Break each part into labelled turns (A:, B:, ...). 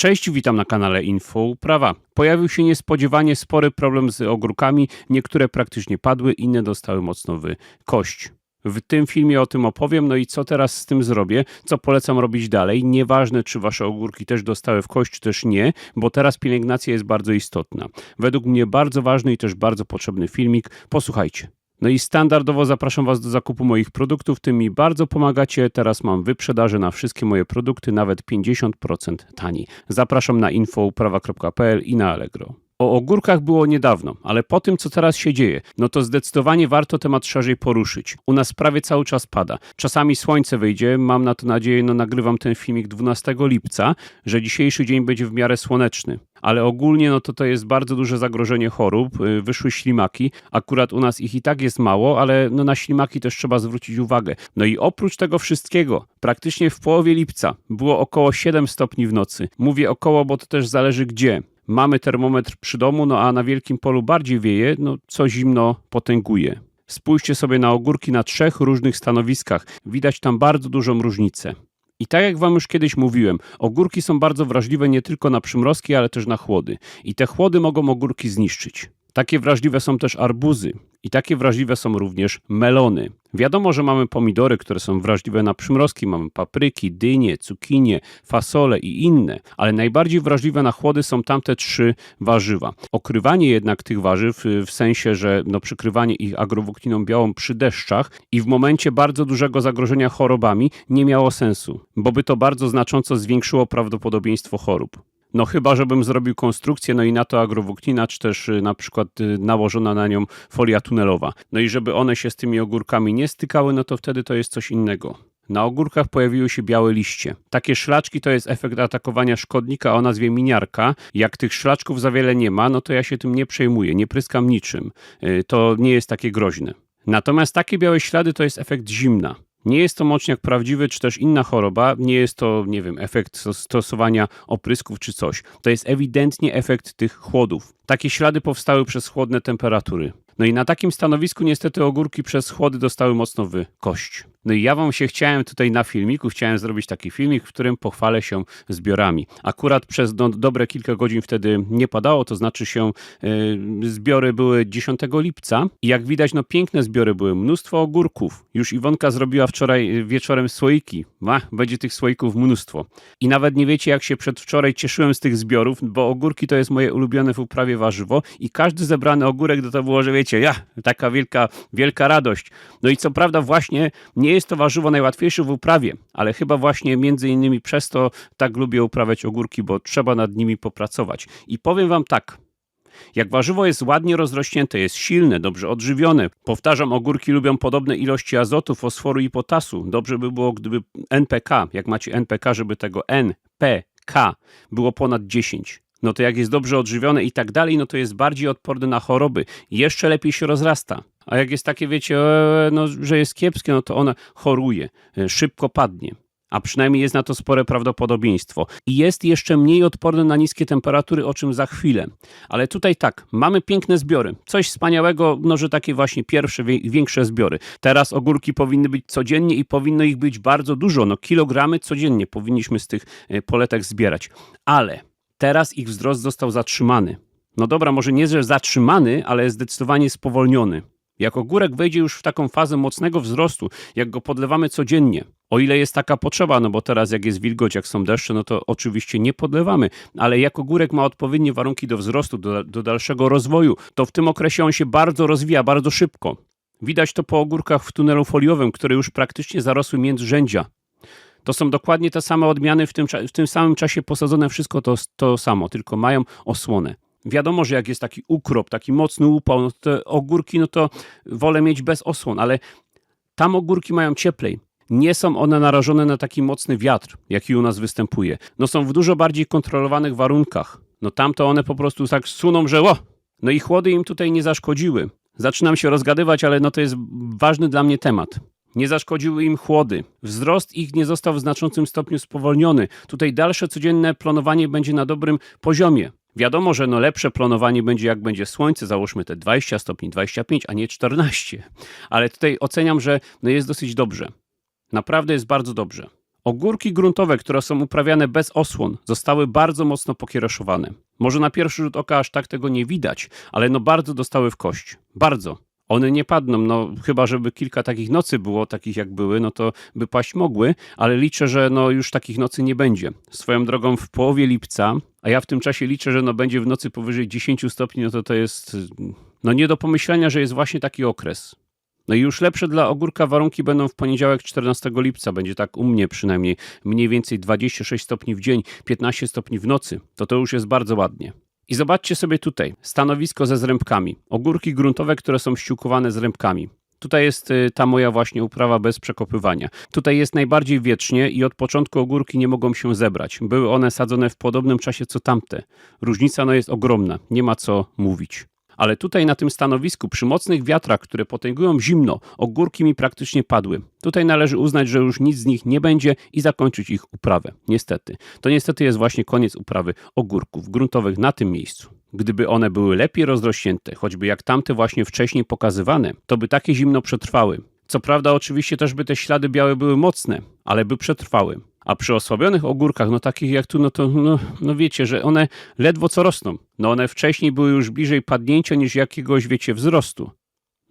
A: Cześć, witam na kanale Info Uprawa. Pojawił się niespodziewanie spory problem z ogórkami. Niektóre praktycznie padły, inne dostały mocno w kość. W tym filmie o tym opowiem, no i co teraz z tym zrobię, co polecam robić dalej. Nieważne, czy wasze ogórki też dostały w kość, czy też nie, bo teraz pielęgnacja jest bardzo istotna. Według mnie bardzo ważny i też bardzo potrzebny filmik. Posłuchajcie. No i standardowo zapraszam Was do zakupu moich produktów, tym mi bardzo pomagacie. Teraz mam wyprzedaże na wszystkie moje produkty, nawet 50% taniej. Zapraszam na infouprawa.pl i na Allegro. O ogórkach było niedawno, ale po tym, co teraz się dzieje, no to zdecydowanie warto temat szerzej poruszyć. U nas prawie cały czas pada. Czasami słońce wyjdzie, mam na to nadzieję, no nagrywam ten filmik 12 lipca, że dzisiejszy dzień będzie w miarę słoneczny. Ale ogólnie no to to jest bardzo duże zagrożenie chorób. Y, Wyszły ślimaki. Akurat u nas ich i tak jest mało, ale no na ślimaki też trzeba zwrócić uwagę. No i oprócz tego wszystkiego, praktycznie w połowie lipca było około 7 stopni w nocy. Mówię około, bo to też zależy gdzie mamy termometr przy domu, no a na wielkim polu bardziej wieje, no co zimno potęguje. Spójrzcie sobie na ogórki na trzech różnych stanowiskach. Widać tam bardzo dużą różnicę. I tak jak Wam już kiedyś mówiłem, ogórki są bardzo wrażliwe nie tylko na przymrozki, ale też na chłody. I te chłody mogą ogórki zniszczyć. Takie wrażliwe są też arbuzy i takie wrażliwe są również melony. Wiadomo, że mamy pomidory, które są wrażliwe na przymrozki, mamy papryki, dynie, cukinie, fasole i inne, ale najbardziej wrażliwe na chłody są tamte trzy warzywa. Okrywanie jednak tych warzyw, y, w sensie, że no, przykrywanie ich agrowłókniną białą przy deszczach i w momencie bardzo dużego zagrożenia chorobami nie miało sensu, bo by to bardzo znacząco zwiększyło prawdopodobieństwo chorób. No chyba, żebym zrobił konstrukcję, no i na to agrowłóknina, czy też y, na przykład y, nałożona na nią folia tunelowa. No i żeby one się z tymi ogórkami nie stykały, no to wtedy to jest coś innego. Na ogórkach pojawiły się białe liście. Takie szlaczki to jest efekt atakowania szkodnika o nazwie miniarka. Jak tych szlaczków za wiele nie ma, no to ja się tym nie przejmuję, nie pryskam niczym. Y, To nie jest takie groźne. Natomiast takie białe ślady to jest efekt zimna. Nie jest to moczniak prawdziwy, czy też inna choroba, nie jest to, nie wiem, efekt stos- stosowania oprysków czy coś. To jest ewidentnie efekt tych chłodów. Takie ślady powstały przez chłodne temperatury. No i na takim stanowisku niestety ogórki przez chłody dostały mocno w kość. No i ja wam się chciałem tutaj na filmiku, chciałem zrobić taki filmik, w którym pochwalę się zbiorami. Akurat przez do, dobre kilka godzin wtedy nie padało, to znaczy się yy, zbiory były 10 lipca i jak widać no piękne zbiory były, mnóstwo ogórków. Już Iwonka zrobiła wczoraj y, wieczorem słoiki. Ma, będzie tych słoików mnóstwo. I nawet nie wiecie jak się przedwczoraj cieszyłem z tych zbiorów, bo ogórki to jest moje ulubione w uprawie warzywo i każdy zebrany ogórek to, to było, że wiecie, ja, taka wielka, wielka radość. No i co prawda właśnie nie jest to warzywo najłatwiejsze w uprawie, ale chyba właśnie między innymi przez to tak lubię uprawiać ogórki, bo trzeba nad nimi popracować. I powiem wam tak, jak warzywo jest ładnie rozrośnięte, jest silne, dobrze odżywione, powtarzam, ogórki lubią podobne ilości azotu, fosforu i potasu. Dobrze by było, gdyby NPK, jak macie NPK, żeby tego NPK było ponad 10. No to jak jest dobrze odżywione i tak dalej, no to jest bardziej odporny na choroby. Jeszcze lepiej się rozrasta. A jak jest takie, wiecie, e, no, że jest kiepskie, no to ona choruje, e, szybko padnie a przynajmniej jest na to spore prawdopodobieństwo. I jest jeszcze mniej odporny na niskie temperatury, o czym za chwilę. Ale tutaj tak, mamy piękne zbiory. Coś wspaniałego, no że takie właśnie pierwsze, większe zbiory. Teraz ogórki powinny być codziennie i powinno ich być bardzo dużo. No kilogramy codziennie powinniśmy z tych e, poletek zbierać. Ale teraz ich wzrost został zatrzymany. No dobra, może nie, że zatrzymany, ale zdecydowanie spowolniony. Jak ogórek wejdzie już w taką fazę mocnego wzrostu, jak go podlewamy codziennie, o ile jest taka potrzeba, no bo teraz jak jest wilgoć, jak są deszcze, no to oczywiście nie podlewamy, ale jak ogórek ma odpowiednie warunki do wzrostu, do, do dalszego rozwoju, to w tym okresie on się bardzo rozwija, bardzo szybko. Widać to po ogórkach w tunelu foliowym, które już praktycznie zarosły międzyrzędzia. To są dokładnie te same odmiany, w tym, w tym samym czasie posadzone wszystko to, to samo, tylko mają osłonę. Wiadomo, że jak jest taki ukrop, taki mocny upał, no to ogórki, no to wolę mieć bez osłon, ale tam ogórki mają cieplej. Nie są one narażone na taki mocny wiatr, jaki u nas występuje. No są w dużo bardziej kontrolowanych warunkach. No tam to one po prostu tak suną, że o! No i chłody im tutaj nie zaszkodziły. Zaczynam się rozgadywać, ale no to jest ważny dla mnie temat. Nie zaszkodziły im chłody. Wzrost ich nie został w znaczącym stopniu spowolniony. Tutaj dalsze codzienne plonowanie będzie na dobrym poziomie. Wiadomo, że no lepsze plonowanie będzie jak będzie słońce, załóżmy te 20 stopni, 25, a nie 14. Ale tutaj oceniam, że no jest dosyć dobrze. Naprawdę jest bardzo dobrze. Ogórki gruntowe, które są uprawiane bez osłon, zostały bardzo mocno pokiereszowane. Może na pierwszy rzut oka aż tak tego nie widać, ale no bardzo dostały w kość. Bardzo. One nie padną, no chyba żeby kilka takich nocy było, takich jak były, no to by paść mogły, ale liczę, że no już takich nocy nie będzie. Swoją drogą w połowie lipca, a ja w tym czasie liczę, że no będzie w nocy powyżej 10 stopni, no to to jest no nie do pomyślenia, że jest właśnie taki okres. No i już lepsze dla ogórka warunki będą w poniedziałek 14 lipca. Będzie tak u mnie przynajmniej mniej więcej 26 stopni w dzień, 15 stopni w nocy. To to już jest bardzo ładnie. I zobaczcie sobie tutaj stanowisko ze zrębkami. Ogórki gruntowe, które są ściółkowane zrębkami. Tutaj jest y, ta moja właśnie uprawa bez przekopywania. Tutaj jest najbardziej wiecznie i od początku ogórki nie mogą się zebrać. Były one sadzone w podobnym czasie co tamte. Różnica no jest ogromna, nie ma co mówić ale tutaj na tym stanowisku, przy mocnych wiatrach, które potęgują zimno, ogórki mi praktycznie padły. Tutaj należy uznać, że już nic z nich nie będzie i zakończyć ich uprawę. Niestety. To niestety jest właśnie koniec uprawy ogórków gruntowych na tym miejscu. Gdyby one były lepiej rozrośnięte, choćby jak tamte właśnie wcześniej pokazywane, to by takie zimno przetrwały. Co prawda, oczywiście też by te ślady białe były mocne, ale by przetrwały. A przy osłabionych ogórkach, no takich jak tu, no to no, no wiecie, że one ledwo co rosną. No one wcześniej były już bliżej padnięcia niż jakiegoś, wiecie, wzrostu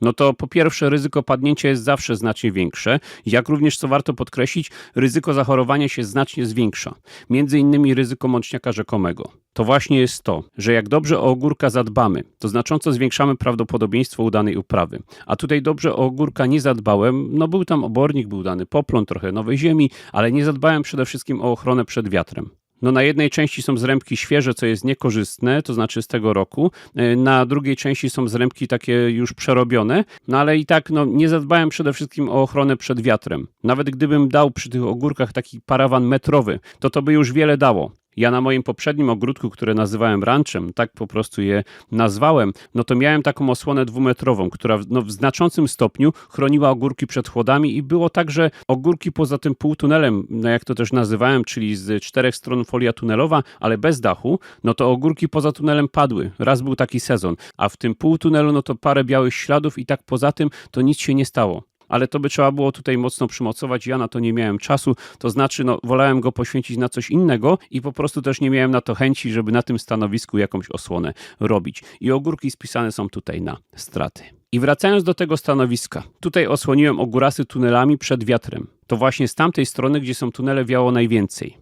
A: no to po pierwsze ryzyko padnięcia jest zawsze znacznie większe, jak również, co warto podkreślić, ryzyko zachorowania się znacznie zwiększa, między innymi ryzyko mączniaka rzekomego. To właśnie jest to, że jak dobrze o ogórka zadbamy, to znacząco zwiększamy prawdopodobieństwo udanej uprawy. A tutaj dobrze o ogórka nie zadbałem, no był tam obornik, był dany poplon, trochę nowej ziemi, ale nie zadbałem przede wszystkim o ochronę przed wiatrem. No na jednej części są zrębki świeże, co jest niekorzystne, to znaczy z tego roku. E, na drugiej części są zrębki takie już przerobione, no ale i tak no, nie zadbałem przede wszystkim o ochronę przed wiatrem. Nawet gdybym dał przy tych ogórkach taki parawan metrowy, to to by już wiele dało. Ja na moim poprzednim ogródku, które nazywałem ranchem, tak po prostu je nazwałem, no to miałem taką osłonę dwumetrową, która no, w znaczącym stopniu chroniła ogórki przed chłodami i było tak, że ogórki poza tym półtunelem, no jak to też nazywałem, czyli z czterech stron folia tunelowa, ale bez dachu, no to ogórki poza tunelem padły. Raz był taki sezon, a w tym półtunelu no to parę białych śladów i tak poza tym to nic się nie stało ale to by trzeba było tutaj mocno przymocować. Ja na to nie miałem czasu, to znaczy, no, wolałem go poświęcić na coś innego i po prostu też nie miałem na to chęci, żeby na tym stanowisku jakąś osłonę robić. I ogórki spisane są tutaj na straty. I wracając do tego stanowiska, tutaj osłoniłem ogórasy tunelami przed wiatrem. To właśnie z tamtej strony, gdzie są tunele, wiało najwięcej.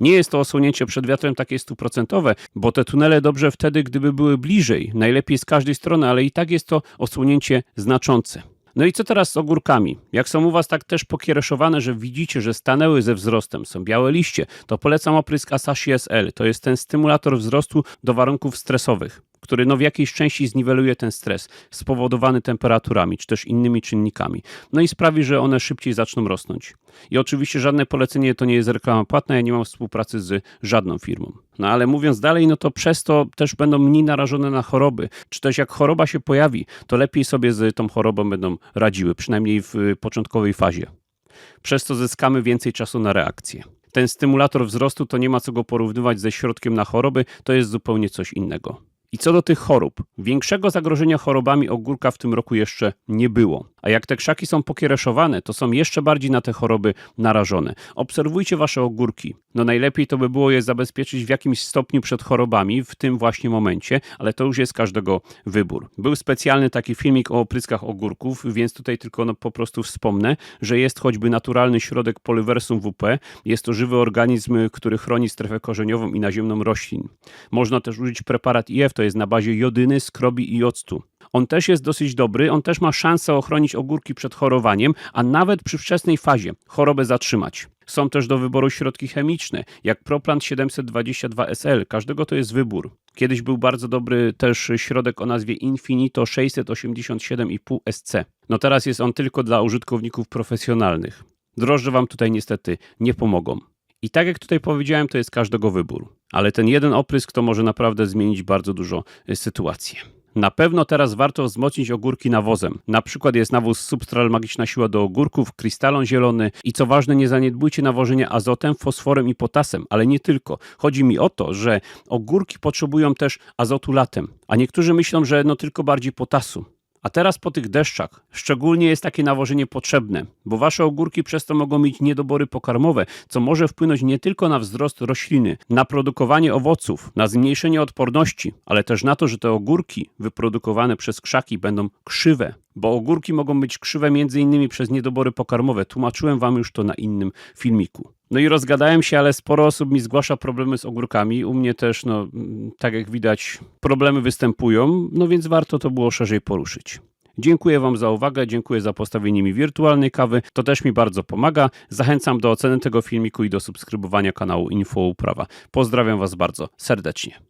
A: Nie jest to osłonięcie przed wiatrem takie stuprocentowe, bo te tunele dobrze wtedy, gdyby były bliżej, najlepiej z każdej strony, ale i tak jest to osłonięcie znaczące. No i co teraz z ogórkami? Jak są u Was tak też pokiereszowane, że widzicie, że stanęły ze wzrostem, są białe liście, to polecam oprysk Asahi SL. To jest ten stymulator wzrostu do warunków stresowych który no w jakiejś części zniweluje ten stres spowodowany temperaturami czy też innymi czynnikami. No i sprawi, że one szybciej zaczną rosnąć. I oczywiście żadne polecenie to nie jest reklama płatna, ja nie mam współpracy z żadną firmą. No ale mówiąc dalej, no to przez to też będą mniej narażone na choroby, czy też jak choroba się pojawi, to lepiej sobie z tą chorobą będą radziły, przynajmniej w początkowej fazie. Przez to zyskamy więcej czasu na reakcję ten stymulator wzrostu to nie ma co go porównywać ze środkiem na choroby, to jest zupełnie coś innego. I co do tych chorób, większego zagrożenia chorobami ogórka w tym roku jeszcze nie było. A jak te krzaki są pokiereszowane, to są jeszcze bardziej na te choroby narażone. Obserwujcie wasze ogórki. No najlepiej to by było je zabezpieczyć w jakimś stopniu przed chorobami w tym właśnie momencie, ale to już jest każdego wybór. Był specjalny taki filmik o opryskach ogórków, więc tutaj tylko no po prostu wspomnę, że jest choćby naturalny środek Polyversum WP. Jest to żywy organizm, który chroni strefę korzeniową i naziemną roślin. Można też użyć preparat IF, to jest na bazie jodyny, skrobi i octu. On też jest dosyć dobry, on też ma szansę ochronić ogórki przed chorowaniem, a nawet przy wczesnej fazie chorobę zatrzymać. Są też do wyboru środki chemiczne, jak Proplant 722 SL. Każdego to jest wybór. Kiedyś był bardzo dobry też środek o nazwie Infinito 687,5 SC. No teraz jest on tylko dla użytkowników profesjonalnych. Drożdże wam tutaj niestety nie pomogą. I tak jak tutaj powiedziałem, to jest każdego wybór. Ale ten jeden oprysk to może naprawdę zmienić bardzo dużo y, sytuację. Na pewno teraz warto wzmocnić ogórki nawozem. Na przykład jest nawóz Substral Magiczna Siła do ogórków, krystalon zielony i co ważne nie zaniedbujcie nawożenia azotem, fosforem i potasem, ale nie tylko. Chodzi mi o to, że ogórki potrzebują też azotu latem, a niektórzy myślą, że no tylko bardziej potasu A teraz po tych deszczach szczególnie jest takie nawożenie potrzebne, bo wasze ogórki przez to mogą mieć niedobory pokarmowe, co może wpłynąć nie tylko na wzrost rośliny, na produkowanie owoców, na zmniejszenie odporności, ale też na to, że te ogórki wyprodukowane przez krzaki będą krzywe, bo ogórki mogą być krzywe między innymi przez niedobory pokarmowe. Tłumaczyłem wam już to na innym filmiku. No i rozgadałem się, ale sporo osób mi zgłasza problemy z ogórkami. U mnie też, no, tak jak widać, problemy występują, no więc warto to było szerzej poruszyć. Dziękuję Wam za uwagę, dziękuję za postawienie mi wirtualnej kawy. To też mi bardzo pomaga. Zachęcam do oceny tego filmiku i do subskrybowania kanału Info Uprawa. Pozdrawiam Was bardzo serdecznie.